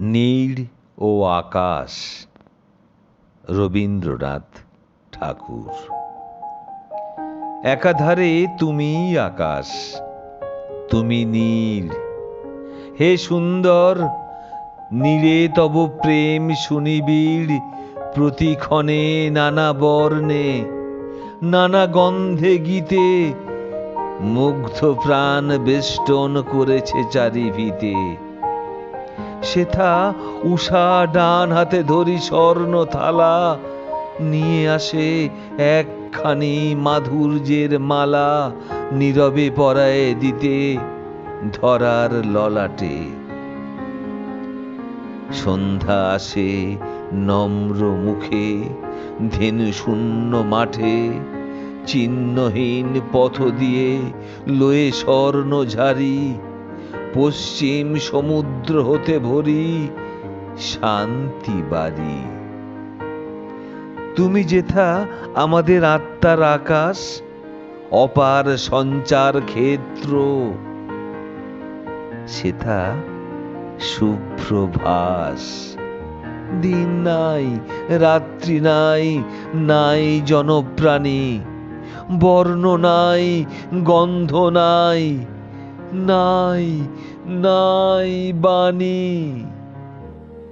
নীড় ও আকাশ। রবীন্দ্রনাথ ঠাকুর। একাধারে তুমি আকাশ, তুমি নীল। হে সুন্দর নীড়ে তব প্রেম সুনিবিড়, প্রতিক্ষণে নানা বর্ণে, নানা গন্ধে গীতে, মুগ্ধ প্রাণ বেষ্টন করেছে চারিভিতে। সেথা উষা ডান হাতে ধরি স্বর্ণ থালা। নিয়ে আসে একখানি মাধুর্যের মালা, নীরবে পরায়ে দিতে ধরার ললাটে। সন্ধ্যা আসে নম্র মুখে ধেনু শূন্য মাঠে, চিহ্নহীন পথ দিয়ে লয়ে স্বর্ণ ঝাড়ি। পশ্চিম সমুদ্র হতে ভরি শান্তি বাড়ি। তুমি যেথা আমাদের আত্মার আকাশ, অপার সঞ্চার ক্ষেত্র, সেথা শুভ্রভাস দিন নাই, রাত্রি নাই নাই জনপ্রাণী, বর্ণ নাই, গন্ধ নাই নাই নাই বাণী।